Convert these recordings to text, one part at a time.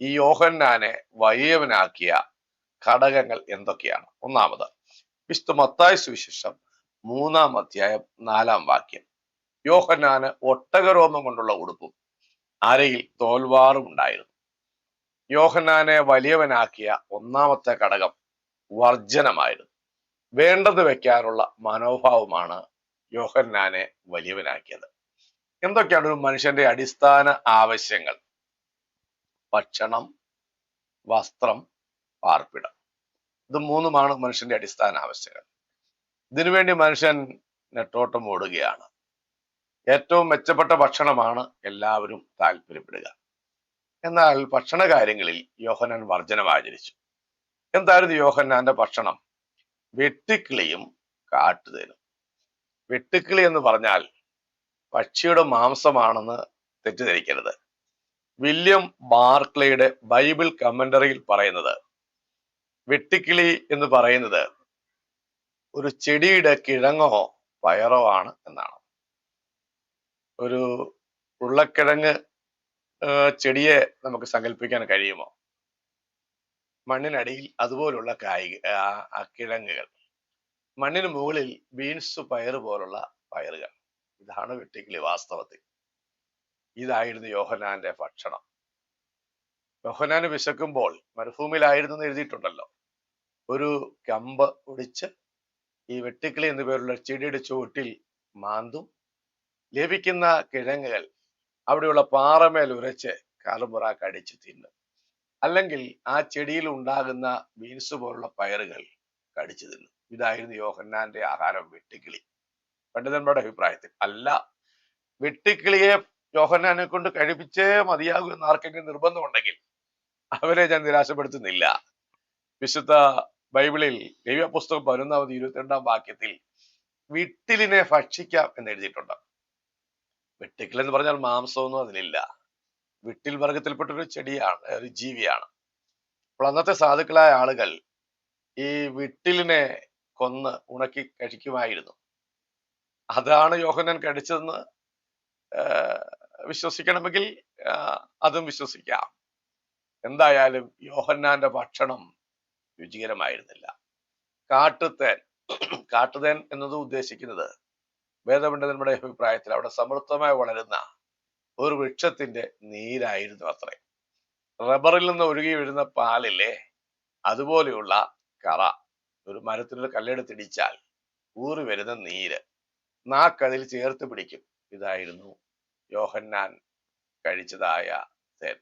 ഈ യോഹന്നാനെ വലിയവനാക്കിയ ഘടകങ്ങൾ എന്തൊക്കെയാണ്? ഒന്നാമത് വിശുദ്ധ മത്തായ സുവിശേഷം മൂന്നാം അധ്യായം നാലാം വാക്യം. യോഹന്നാന് ഒട്ടകരോമം കൊണ്ടുള്ള ഉടുപ്പും അരയിൽ തോൽവാറും ഉണ്ടായിരുന്നു. യോഹന്നാനെ വലിയവനാക്കിയ ഒന്നാമത്തെ ഘടകം വർജനമായിരുന്നു. വേണ്ടത് വെക്കാനുള്ള മനോഭാവമാണ് യോഹന്നാനെ വലിയവനാക്കിയത്. എന്തൊക്കെയാണ് ഒരു മനുഷ്യന്റെ അടിസ്ഥാന ആവശ്യങ്ങൾ? ഭക്ഷണം വസ്ത്രം പാർപ്പിടം. ഇത് മൂന്നുമാണ് മനുഷ്യന്റെ അടിസ്ഥാന ആവശ്യങ്ങൾ. ഇതിനുവേണ്ടി മനുഷ്യൻ നെട്ടോട്ടം ഓടുകയാണ്. ഏറ്റവും മെച്ചപ്പെട്ട ഭക്ഷണമാണ് എല്ലാവരും താല്പര്യപ്പെടുക. എന്നാൽ ഭക്ഷണ കാര്യങ്ങളിൽ യോഹനാൻ വർജനം ആചരിച്ചു. എന്തായിരുന്നു യോഹന്നാന്റെ ഭക്ഷണം? വെട്ടിക്കിളിയും കാട്ടുതേനും. വെട്ടിക്കിളി എന്ന് പറഞ്ഞാൽ പക്ഷിയുടെ മാംസമാണെന്ന് തെറ്റിദ്ധരിക്കരുത്. വില്യം ബാർക്ലയുടെ ബൈബിൾ കമന്ററിയിൽ പറയുന്നത്. വെട്ടിക്കിളി എന്ന് പറയുന്നത് ഒരു ചെടിയുടെ കിഴങ്ങോ പയറോ ആണ് എന്നാണ്. ഒരു ഉരുളക്കിഴങ്ങ് ചെടിയെ നമുക്ക് സങ്കല്പിക്കാൻ കഴിയുമോ? മണ്ണിനടിയിൽ അതുപോലുള്ള കായിക കിഴങ്ങുകൾ. മണ്ണിന് മുകളിൽ ബീൻസ് പയറ് പോലുള്ള പയറുകൾ. ഇതാണ് വെട്ടിക്കിളി വാസ്തവത്തിൽ. ഇതായിരുന്നു യോഹനാന്റെ ഭക്ഷണം. യോഹനാന് വിശക്കുമ്പോൾ മരുഭൂമിയിലായിരുന്നു എഴുതിയിട്ടുണ്ടല്ലോ. ഒരു കമ്പ് ഒടിച്ച് ഈ വെട്ടിക്കിളി എന്നു പേരുള്ള ചെടിയുടെ ചുവട്ടിൽ മാന്തും ലഭിക്കുന്ന കിഴങ്ങുകൾ അവിടെയുള്ള പാറമേൽ ഉരച്ച് കാലുമുറ കടിച്ച് തിന്നും. അല്ലെങ്കിൽ ആ ചെടിയിൽ ഉണ്ടാകുന്ന ബീൻസ് പോലുള്ള പയറുകൾ കടിച്ചു തിന്നും. ഇതായിരുന്നു യോഹന്നാന്റെ ആഹാരം വെട്ടിക്കിളി. പണ്ഡിതന്മാരുടെ അഭിപ്രായത്തിൽ അല്ല. വെട്ടിക്കിളിയെ യോഹന്നാനെ കൊണ്ട് കഴിപ്പിച്ചേ മതിയാകൂ എന്ന് ആർക്കെങ്കിലും നിർബന്ധമുണ്ടെങ്കിൽ അവരെ ഞാൻ നിരാശപ്പെടുത്തുന്നില്ല. വിശുദ്ധ ബൈബിളിൽ ദൈവ പുസ്തകം പതിനൊന്നാമത് ഇരുപത്തിരണ്ടാം വാക്യത്തിൽ വിട്ടിലിനെ ഭക്ഷിക്കാം എന്ന് എഴുതിയിട്ടുണ്ട്. വെട്ടിക്കൽ എന്ന് പറഞ്ഞാൽ മാംസമൊന്നും അതിലില്ല. വിട്ടിൽ വർഗത്തിൽപ്പെട്ട ഒരു ചെടിയാണ് ഒരു ജീവിയാണ്. അപ്പോൾ അന്നത്തെ സാധുക്കളായ ആളുകൾ ഈ വിട്ടിലിനെ കൊന്ന് ഉണക്കി കഴിക്കുമായിരുന്നു. അതാണ് യോഹനൻ കടിച്ചതെന്ന് വിശ്വസിക്കണമെങ്കിൽ അതും വിശ്വസിക്കാം. എന്തായാലും യോഹന്നാന്റെ ഭക്ഷണം രുചികരമായിരുന്നില്ല. കാട്ടുതേൻ കാട്ടുതേൻ എന്നത് ഉദ്ദേശിക്കുന്നത് വേദപണ്ഡിതന്മാരുടെ അഭിപ്രായത്തിൽ അവിടെ സമൃദ്ധമായി വളരുന്ന ഒരു വൃക്ഷത്തിന്റെ നീരായിരുന്നു അത്രേ. റബ്ബറിൽ നിന്ന് ഒഴുകി വരുന്ന പാലിലെ അതുപോലെയുള്ള കറ ഒരു മരത്തിനൊരു കല്ലെടുത്തിടിച്ചാൽ ഊറി വരുന്ന നീര് നാക്കതിൽ ചേർത്ത് പിടിക്കും. ഇതായിരുന്നു യോഹന്നാൻ കഴിച്ചതായ തേൻ.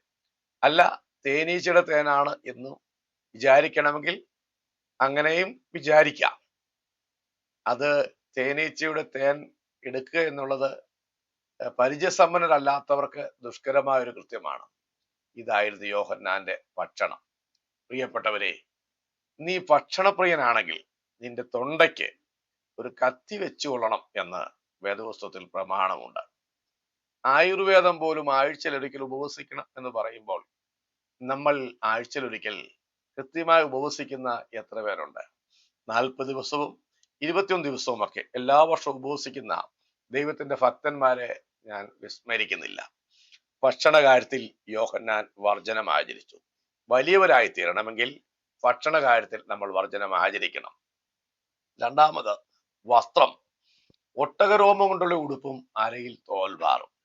അല്ല തേനീച്ചയുടെ തേനാണ് എന്ന് വിചാരിക്കണമെങ്കിൽ അങ്ങനെയും വിചാരിക്കാം. അത് തേനീച്ചയുടെ തേൻ എടുക്കുക എന്നുള്ളത് പരിചയസമ്പന്നരല്ലാത്തവർക്ക് ദുഷ്കരമായ ഒരു കൃത്യമാണ്. ഇതായിരുന്നു യോഹന്നാന്റെ ഭക്ഷണം. പ്രിയപ്പെട്ടവരെ നീ ഭക്ഷണപ്രിയനാണെങ്കിൽ നിന്റെ തൊണ്ടയ്ക്ക് ഒരു കത്തി വെച്ചുകൊള്ളണം എന്ന് വേദപുസ്തകത്തിൽ പ്രമാണമുണ്ട്. ആയുർവേദം പോലും ആഴ്ചയിലൊരിക്കൽ ഉപവസിക്കണം എന്ന് പറയുമ്പോൾ നമ്മൾ ആഴ്ചയിലൊരിക്കൽ കൃത്യമായി ഉപവസിക്കുന്ന എത്ര പേരുണ്ട്? നാൽപ്പത് ദിവസവും ഇരുപത്തിയൊന്ന് ദിവസവും ഒക്കെ എല്ലാ വർഷവും ഉപവസിക്കുന്ന ദൈവത്തിന്റെ ഭക്തന്മാരെ ഞാൻ വിസ്മരിക്കുന്നില്ല. ഭക്ഷണ കാര്യത്തിൽ യോഹന്നാൻ വർജനം ആചരിച്ചു. വലിയവരായി തീരണമെങ്കിൽ ഭക്ഷണ കാര്യത്തിൽ നമ്മൾ വർജനം ആചരിക്കണം. രണ്ടാമത് വസ്ത്രം. ഒട്ടകരോമം കൊണ്ടുള്ള ഉടുപ്പും അരയിൽ തോൽവാറും.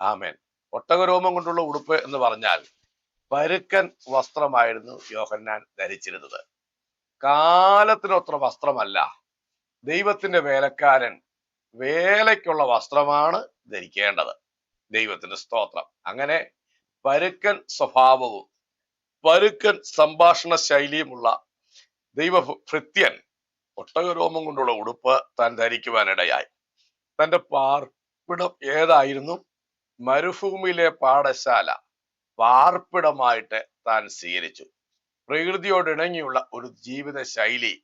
ആമേൻ. ഒട്ടകരോമം കൊണ്ടുള്ള ഉടുപ്പ് എന്ന് പറഞ്ഞാൽ പരുക്കൻ വസ്ത്രമായിരുന്നു യോഹന്നാൻ ധരിച്ചിരുന്നത്. കാലത്തിനൊത്ര വസ്ത്രമല്ല. ദൈവത്തിന്റെ വേലക്കാരൻ വേലയ്ക്കുള്ള വസ്ത്രമാണ് ധരിക്കേണ്ടത്. ദൈവത്തിന്റെ സ്തോത്രം. അങ്ങനെ പരുക്കൻ സ്വഭാവവും പരുക്കൻ സംഭാഷണ ശൈലിയുമുള്ള ദൈവ ഭൃത്യൻ ഒട്ടകരോമം കൊണ്ടുള്ള ഉടുപ്പ് താൻ ധരിക്കുവാനിടയായി. തന്റെ പാർപ്പിടം ഏതായിരുന്നു? മരുഭൂമിയിലെ പാഠശാല പാർപ്പിടമായിട്ട് താൻ സ്വീകരിച്ചു. പ്രകൃതിയോട് ഇണങ്ങിയുള്ള ഒരു ജീവിത ശൈലി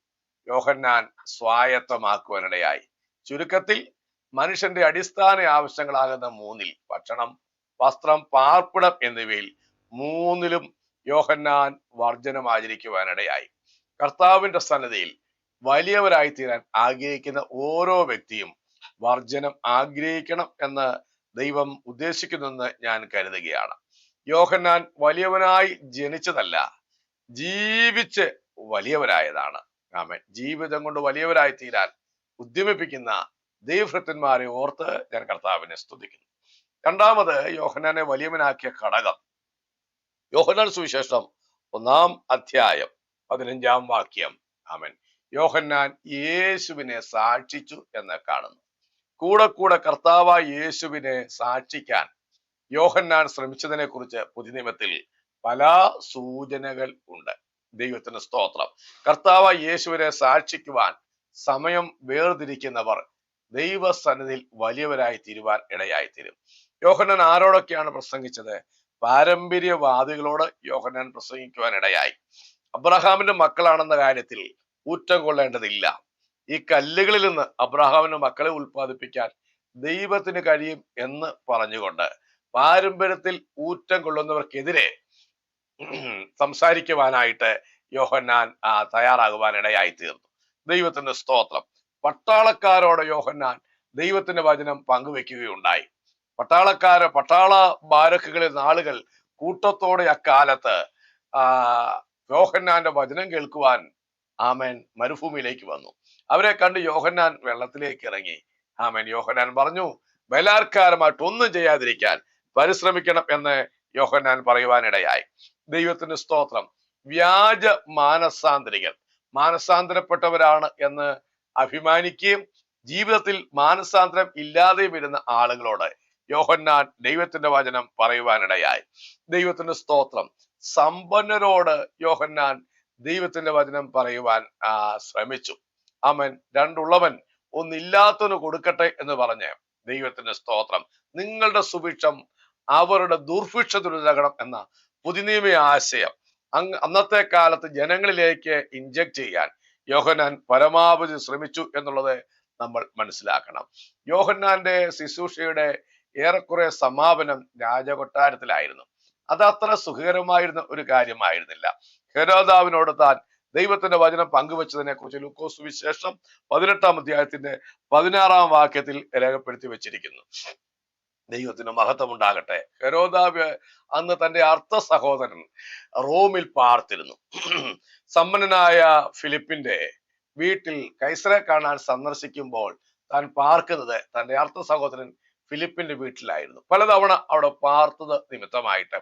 യോഹന്നാൻ സ്വായത്തമാക്കുവാനിടയായി. ചുരുക്കത്തിൽ മനുഷ്യന്റെ അടിസ്ഥാന ആവശ്യങ്ങളാകുന്ന മൂന്നിൽ ഭക്ഷണം വസ്ത്രം പാർപ്പിടം എന്നിവയിൽ മൂന്നിലും യോഹന്നാൻ വർജനം ആചരിക്കുവാനിടയായി കർത്താവിന്റെ സന്നദ്ധയിൽ വലിയവരായി തീരാൻ ആഗ്രഹിക്കുന്ന ഓരോ വ്യക്തിയും വർജനം ആഗ്രഹിക്കണം എന്ന് ദൈവം ഉദ്ദേശിക്കുന്നെന്ന് ഞാൻ കരുതുകയാണ്. യോഹന്നാൻ വലിയവനായി ജനിച്ചതല്ല ജീവിച്ച് വലിയവരായതാണ്. ആമേൻ. ജീവിതം കൊണ്ട് വലിയവരായി തീരാൻ ഉദ്യമിപ്പിക്കുന്ന ദൈവഭൃത്തന്മാരെ ഓർത്ത് ഞാൻ കർത്താവിനെ സ്തുതിക്കുന്നു. രണ്ടാമത് യോഹനാനെ വലിയവനാക്കിയ ഘടകം. യോഹന്നാൻ സുവിശേഷം ഒന്നാം അധ്യായം പതിനഞ്ചാം വാക്യം. ആമൻ. യോഹന്നാൻ യേശുവിനെ സാക്ഷിച്ചു എന്ന് കാണുന്നു. കൂടെ കൂടെ കർത്താവായ യേശുവിനെ സാക്ഷിക്കാൻ യോഹന്നാൻ ശ്രമിച്ചതിനെ കുറിച്ച് പുതിയനിയമത്തിൽ പല സൂചനകൾ ഉണ്ട്. ദൈവത്തിന് സ്തോത്രം. കർത്താവ് യേശുവിനെ സാക്ഷിക്കുവാൻ സമയം വേർതിരിക്കുന്നവർ ദൈവസന്നിധിയിൽ വലിയവരായി തീരുവാൻ ഇടയായി തീരും യോഹന്നാൻ ആരോടൊക്കെയാണ് പ്രസംഗിച്ചത്? പാരമ്പര്യവാദികളോട് യോഹന്നാൻ പ്രസംഗിക്കുവാൻ ഇടയായി. അബ്രഹാമിന്റെ മക്കളാണെന്ന കാര്യത്തിൽ ഊറ്റം കൊള്ളേണ്ടതില്ല. ഈ കല്ലുകളിൽ നിന്ന് അബ്രഹാമിന് മക്കളെ ഉൽപ്പാദിപ്പിക്കാൻ ദൈവത്തിന് കഴിയും എന്ന് പറഞ്ഞുകൊണ്ട് പാരമ്പര്യത്തിൽ ഊറ്റം കൊള്ളുന്നവർക്കെതിരെ സംസാരിക്കുവാനായിട്ട് യോഹന്നാൻ തയ്യാറാകുവാൻ ഇടയായി തീർന്നു ദൈവത്തിന്റെ സ്തോത്രം. പട്ടാളക്കാരോട് യോഹന്നാൻ ദൈവത്തിന്റെ വചനം പങ്കുവെക്കുകയുണ്ടായി. പട്ടാളക്കാര് പട്ടാള ബാരക്കുകളിൽ നാളുകൾ കൂട്ടത്തോടെ അക്കാലത്ത് യോഹന്നാന്റെ വചനം കേൾക്കുവാൻ ആമേൻ മരുഭൂമിയിലേക്ക് വന്നു. അവരെ കണ്ട് യോഹന്നാൻ വെള്ളത്തിലേക്ക് ഇറങ്ങി. ആമേൻ. യോഹന്നാൻ പറഞ്ഞു ബലാത്കാരമായിട്ട് ഒന്നും ചെയ്യാതിരിക്കാൻ പരിശ്രമിക്കണം എന്ന് യോഹന്നാൻ പറയുവാനിടയായി. ദൈവത്തിന്റെ സ്തോത്രം. വ്യാജ മാനസാന്തരികൾ. മാനസാന്തരപ്പെട്ടവരാണ് എന്ന് അഭിമാനിക്കുകയും ജീവിതത്തിൽ മാനസാന്തരം ഇല്ലാതെ വരുന്ന ആളുകളോട് യോഹന്നാൻ ദൈവത്തിന്റെ വചനം പറയുവാനിടയായി. ദൈവത്തിന്റെ സ്തോത്രം. സമ്പന്നരോട് യോഹന്നാൻ ദൈവത്തിന്റെ വചനം പറയുവാൻ ശ്രമിച്ചു. അവൻ രണ്ടുള്ളവൻ ഒന്നില്ലാത്തവന് കൊടുക്കട്ടെ എന്ന് പറഞ്ഞ് ദൈവത്തിന്റെ സ്തോത്രം. നിങ്ങളുടെ സുഭിക്ഷം അവരുടെ ദുർഭിക്ഷത്തിനുതകണം എന്ന പുതിനിയമ ആശയം അങ് അന്നത്തെ കാലത്ത് ജനങ്ങളിലേക്ക് ഇഞ്ചക്ട് ചെയ്യാൻ യോഹന്നാൻ പരമാവധി ശ്രമിച്ചു എന്നുള്ളത് നമ്മൾ മനസ്സിലാക്കണം. യോഹന്നാന്റെ ശുശ്രൂഷയുടെ ഏറെക്കുറെ സമാപനം രാജകൊട്ടാരത്തിലായിരുന്നു. അത് അത്ര സുഖകരമായിരുന്ന ഒരു കാര്യമായിരുന്നില്ല. ഹെരോദാവിനോട് താൻ ദൈവത്തിന്റെ വചനം പങ്കുവച്ചതിനെ കുറിച്ച് ലൂക്കോസ് വിശേഷം പതിനെട്ടാം അധ്യായത്തിന്റെ പതിനാറാം വാക്യത്തിൽ രേഖപ്പെടുത്തി വെച്ചിരിക്കുന്നു. ദൈവത്തിന് മഹത്വം ഉണ്ടാകട്ടെ ഹെരോദാവ് അന്ന് തന്റെ അർത്ഥ സഹോദരൻ റോമിൽ പാർത്തിരുന്നു. സമ്പന്നനായ ഫിലിപ്പിന്റെ വീട്ടിൽ കൈസറെ കാണാൻ സന്ദർശിക്കുമ്പോൾ താൻ പാർക്കുന്നത് തന്റെ അർത്ഥ സഹോദരൻ ഫിലിപ്പിന്റെ വീട്ടിലായിരുന്നു. പലതവണ അവിടെ പാർത്തത് നിമിത്തമായിട്ട്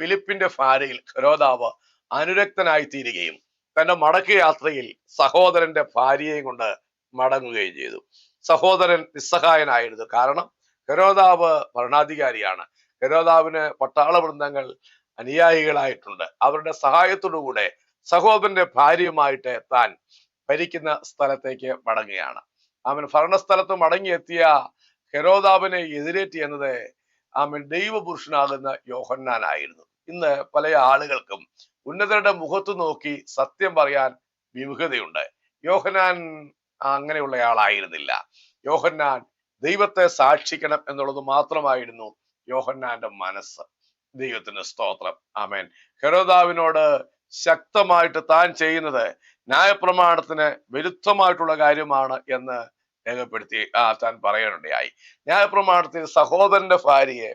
ഫിലിപ്പിന്റെ ഭാര്യയിൽ ഹെരോദാവ് അനുരക്തനായി തീരുകയും തന്റെ മടക്ക് യാത്രയിൽ സഹോദരന്റെ ഭാര്യയെയും കൊണ്ട് മടങ്ങുകയും ചെയ്തു. സഹോദരൻ നിസ്സഹായനായിരുന്നു. കാരണം ഹെരോദാവ് ഭരണാധികാരിയാണ്. ഹെരോദാവിന് പട്ടാള വൃന്ദങ്ങൾ അനുയായികളായിട്ടുണ്ട്. അവരുടെ സഹായത്തോടുകൂടെ സഹോദരന്റെ ഭാര്യയുമായിട്ട് താൻ ഭരിക്കുന്ന സ്ഥലത്തേക്ക് മടങ്ങുകയാണ്. അവൻ ഭരണസ്ഥലത്ത് മടങ്ങിയെത്തിയ ഹെരോദാവിനെ എതിരേറ്റി എന്നത് അവൻ ദൈവപുരുഷനാകുന്ന യോഹന്നാനായിരുന്നു. ഇന്ന് പല ആളുകൾക്കും ഉന്നതരുടെ മുഖത്ത് നോക്കി സത്യം പറയാൻ വിമുഖതയുണ്ട്. യോഹന്നാൻ അങ്ങനെയുള്ളയാളായിരുന്നില്ല. യോഹന്നാൻ ദൈവത്തെ സാക്ഷിക്കണം എന്നുള്ളത് മാത്രമായിരുന്നു യോഹന്നാന്റെ മനസ്സ്. ദൈവത്തിന്റെ സ്തോത്രം. ആമേൻ. ഹെരോദാവിനോട് ശക്തമായിട്ട് താൻ ചെയ്യുന്നത് ന്യായപ്രമാണത്തിന് വിരുദ്ധമായിട്ടുള്ള കാര്യമാണ് എന്ന് രേഖപ്പെടുത്തി ആ താൻ പറയാനുണ്ടായി ന്യായപ്രമാണത്തിൽ സഹോദരന്റെ ഭാര്യയെ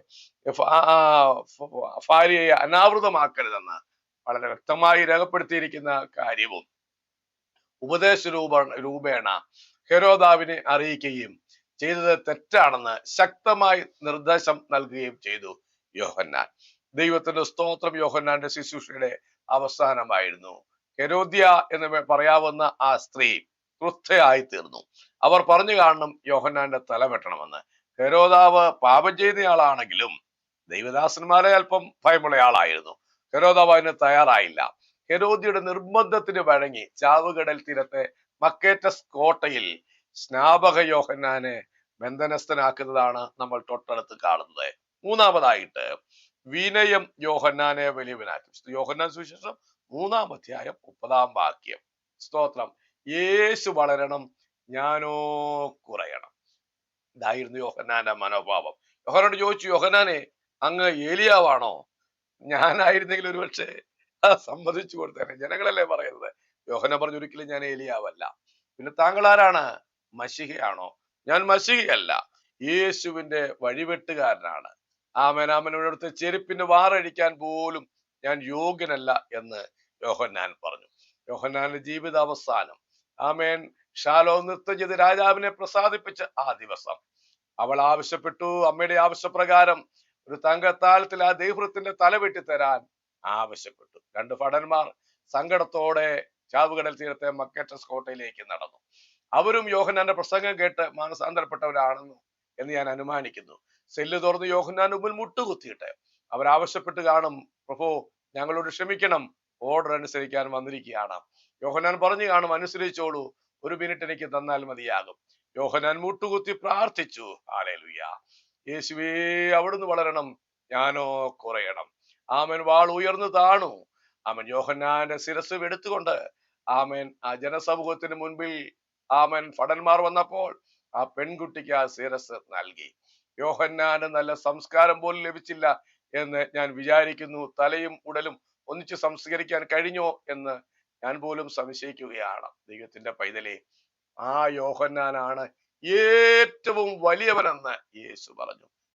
ഭാര്യയെ അനാവൃതമാക്കരുതെന്ന് വളരെ വ്യക്തമായി രേഖപ്പെടുത്തിയിരിക്കുന്ന കാര്യവും ഉപദേശ രൂപ രൂപേണ ഹെരോദാവിനെ അറിയിക്കുകയും ചെയ്തത് തെറ്റാണെന്ന് ശക്തമായി നിർദ്ദേശം നൽകുകയും ചെയ്തു യോഹന്നാൻ. ദൈവത്തിന്റെ സ്തോത്രം യോഹന്നാന്റെ ശുശ്രൂഷയുടെ അവസാനമായിരുന്നു. ഹെരോദ്യ എന്ന് പറയാവുന്ന ആ സ്ത്രീ ക്രുദ്ധയായി തീർന്നു. അവർ പറഞ്ഞു കാണണം യോഹന്നാന്റെ തല വെട്ടണമെന്ന്. ഹെരോദാവ് പാപം ചെയ്തയാളാണെങ്കിലും ദൈവദാസന്മാരെ അല്പം ഭയമുള്ള ആളായിരുന്നു. ഹെരോദാവ് തയ്യാറായില്ല. ഹെരോദിയുടെ നിർബന്ധത്തിന് വഴങ്ങി ചാവുകടൽ തീരത്തെ മക്കേറ്റസ് കോട്ടയിൽ സ്നാപക യോഹന്നാനെ ബന്ധനസ്ഥനാക്കുന്നതാണ് നമ്മൾ തൊട്ടടുത്ത് കാണുന്നത്. മൂന്നാമതായിട്ട് വിനയം യോഹന്നാനെ വലിയവനാക്കി. യോഹന്നാൻ സുവിശേഷം മൂന്നാം അധ്യായം മുപ്പതാം വാക്യം. സ്തോത്രം. യേശു വളരണം ഞാനോ കുറയണം. ഇതായിരുന്നു യോഹന്നാന്റെ മനോഭാവം. യോഹനോട് ചോദിച്ചു യോഹന്നാനെ അങ്ങ് ഏലിയാവാണോ? ഞാനായിരുന്നെങ്കിൽ ഒരുപക്ഷെ സമ്മതിച്ചു കൊടുത്തേനെ. ജനങ്ങളല്ലേ പറയുന്നത്? യോഹന പറഞ്ഞു ഒരിക്കലും ഞാൻ ഏലിയാവല്ല. പിന്നെ താങ്കൾ ആരാണ് മഷിഹയാണോ ഞാൻ മഷിഹയല്ല യേശുവിന്റെ വഴിവെട്ടുകാരനാണ്. ആമേൻ ചെരുപ്പിന്റെ ചെരുപ്പിന് വാറഴിക്കാൻ പോലും ഞാൻ യോഗ്യനല്ല എന്ന് യോഹന്നാൻ പറഞ്ഞു. യോഹന്നാന്റെ ജീവിതാവസാനം. ആമേൻ. ഷാലോ നൃത്തം ചെയ്ത് രാജാവിനെ പ്രസാദിപ്പിച്ച ആ ദിവസം. അവൾ ആവശ്യപ്പെട്ടു. അമ്മയുടെ ആവശ്യപ്രകാരം ഒരു തങ്കത്താലത്തിൽ ആ ദൈവത്തിന്റെ തല വെട്ടിത്തരാൻ ആവശ്യപ്പെട്ടു. രണ്ട് ഭടന്മാർ സങ്കടത്തോടെ ചാവുകടൽ തീരത്തെ മക്കറ്റസ് കോട്ടയിലേക്ക് നടന്നു. അവരും യോഹന്നാന്റെ പ്രസംഗം കേട്ട് മാനസാന്തരപ്പെട്ടവരാണെന്നു എന്ന് ഞാൻ അനുമാനിക്കുന്നു. സെല്ല് തുറന്ന് യോഹന്നാന്റെ മുമ്പിൽ മുട്ടുകുത്തിയിട്ട് അവരാവശ്യപ്പെട്ട് കാണും പ്രഭു ഞങ്ങളോട് ക്ഷമിക്കണം. ഓർഡർ അനുസരിക്കാൻ വന്നിരിക്കുകയാണ്. യോഹന്നാൻ പറഞ്ഞു കാണും അനുസരിച്ചോളൂ. ഒരു മിനിറ്റ് എനിക്ക് തന്നാൽ മതിയാകും. യോഹനാൻ മുട്ടുകുത്തി പ്രാർത്ഥിച്ചു. ആലേലുയ്യ യേശുവേ അവിടുന്ന് വളരണം. ഞാനോ കുറയണം. ആമൻ. വാൾ ഉയർന്നു താണു. ആമൻ. യോഹന്നാന്റെ ശിരസ് എടുത്തുകൊണ്ട് ആമൻ. ആ ജനസമൂഹത്തിന് മുൻപിൽ ആമൻ. ഭടന്മാർ വന്നപ്പോൾ ആ പെൺകുട്ടിക്ക് ആ ശിരസ് നൽകി. യോഹന്നാന് നല്ല സംസ്കാരം പോലും ലഭിച്ചില്ല എന്ന് ഞാൻ വിചാരിക്കുന്നു. തലയും ഉടലും ഒന്നിച്ച് സംസ്കരിക്കാൻ കഴിഞ്ഞോ എന്ന് ഞാൻ പോലും സംശയിക്കുകയാണ്. ദൈവത്തിന്റെ പൈതലേ ആ യോഹന്നാനാണ് ഏറ്റവും വലിയവനെന്ന് യേശു പറഞ്ഞു.